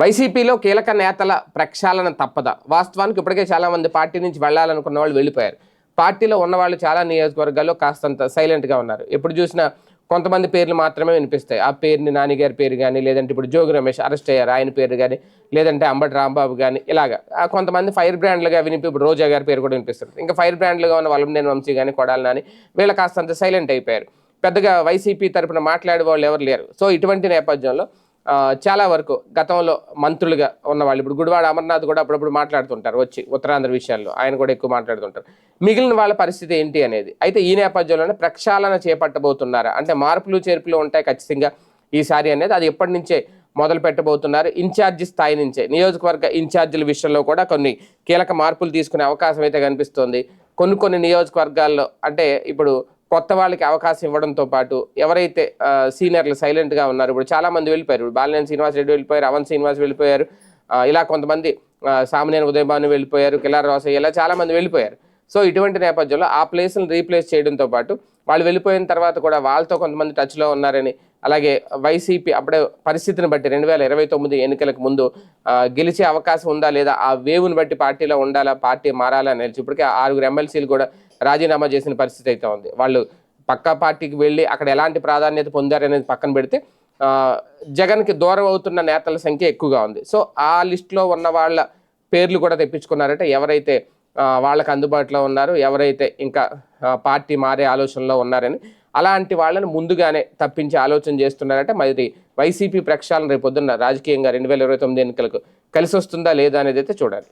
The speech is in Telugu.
వైసీపీలో కీలక నేతల ప్రక్షాళన తప్పదా? వాస్తవానికి ఇప్పటికే చాలామంది పార్టీ నుంచి వెళ్ళాలనుకున్న వాళ్ళు వెళ్ళిపోయారు. పార్టీలో ఉన్న వాళ్ళు చాలా నియోజకవర్గాల్లో కాస్తంత సైలెంట్గా ఉన్నారు. ఎప్పుడు చూసినా కొంతమంది పేర్లు మాత్రమే వినిపిస్తాయి. ఆ పేరుని నాన్నగారి పేరు కానీ లేదంటే ఇప్పుడు జోగి రమేష్ అరెస్ట్ అయ్యారు ఆయన పేరు కానీ లేదంటే అంబటి రాంబాబు కానీ ఇలాగా. కొంతమంది ఫైర్ బ్రాండ్లుగా వినిపి ఇప్పుడు రోజా గారి పేరు కూడా వినిపిస్తుంది. ఇంకా ఫైర్ బ్రాండ్లుగా ఉన్న వలంనేని వంశీ కానీ కొడాలి నాని వీళ్ళు కాస్తంత సైలెంట్ అయిపోయారు. పెద్దగా వైసీపీ తరపున మాట్లాడే వాళ్ళు ఎవరు లేరు. సో ఇటువంటి నేపథ్యంలో చాలా వరకు గతంలో మంత్రులుగా ఉన్న వాళ్ళు ఇప్పుడు గుడివాడ అమర్నాథ్ కూడా అప్పుడప్పుడు మాట్లాడుతుంటారు వచ్చి ఉత్తరాంధ్ర విషయాల్లో ఆయన కూడా ఎక్కువ మాట్లాడుతుంటారు. మిగిలిన వాళ్ళ పరిస్థితి ఏంటి అనేది? అయితే ఈ నేపథ్యంలోనే ప్రక్షాళన చేపట్టబోతున్నారు? అంటే మార్పులు చేర్పులు ఉంటాయి ఖచ్చితంగా ఈసారి అనేది. అది ఎప్పటి నుంచే మొదలు పెట్టబోతున్నారు? ఇన్ఛార్జి స్థాయి నుంచే. నియోజకవర్గ ఇన్ఛార్జీల విషయంలో కూడా కొన్ని కీలక మార్పులు తీసుకునే అవకాశం అయితే కనిపిస్తోంది. కొన్ని కొన్ని నియోజకవర్గాల్లో అంటే ఇప్పుడు కొత్త వాళ్ళకి అవకాశం ఇవ్వడంతో పాటు ఎవరైతే సీనియర్లు సైలెంట్గా ఉన్నారు ఇప్పుడు చాలామంది వెళ్ళిపోయారు. ఇప్పుడు బాలినేని శ్రీనివాస్ రెడ్డి వెళ్ళిపోయారు అవన్ శ్రీనివాస్ వెళ్ళిపోయారు ఇలా కొంతమంది సామినేని ఉదయభాను వెళ్ళిపోయారు కిలార్ రోసయ్య ఇలా చాలామంది వెళ్ళిపోయారు. సో ఇటువంటి నేపథ్యంలో ఆ ప్లేస్ని రీప్లేస్ చేయడంతో పాటు వాళ్ళు వెళ్ళిపోయిన తర్వాత కూడా వాళ్ళతో కొంతమంది టచ్లో ఉన్నారని అలాగే వైసీపీ అప్పుడే పరిస్థితిని బట్టి రెండు వేల ఇరవై తొమ్మిది ఎన్నికలకు ముందు గెలిచే అవకాశం ఉందా లేదా ఆ వేవుని బట్టి పార్టీలో ఉండాలా పార్టీ మారాలా నిలిచి ఇప్పటికే ఆరుగురు ఎమ్మెల్సీలు కూడా రాజీనామా చేసిన పరిస్థితి అయితే ఉంది. వాళ్ళు పక్క పార్టీకి వెళ్ళి అక్కడ ఎలాంటి ప్రాధాన్యత పొందారనేది పక్కన పెడితే జగన్కి దూరం అవుతున్న నేతల సంఖ్య ఎక్కువగా ఉంది. సో ఆ లిస్టులో ఉన్న వాళ్ళ పేర్లు కూడా తెప్పించుకున్నారంటే ఎవరైతే వాళ్ళకు అందుబాటులో ఉన్నారు ఎవరైతే ఇంకా పార్టీ మారే ఆలోచనలో ఉన్నారని అలాంటి వాళ్ళని ముందుగానే తప్పించి ఆలోచన చేస్తున్నారంటే మరి వైసీపీ ప్రక్షాళన రేపు పొద్దున్న రాజకీయంగా రెండు వేల ఇరవై తొమ్మిది ఎన్నికలకు కలిసి వస్తుందా లేదా అనేది అయితే చూడాలి.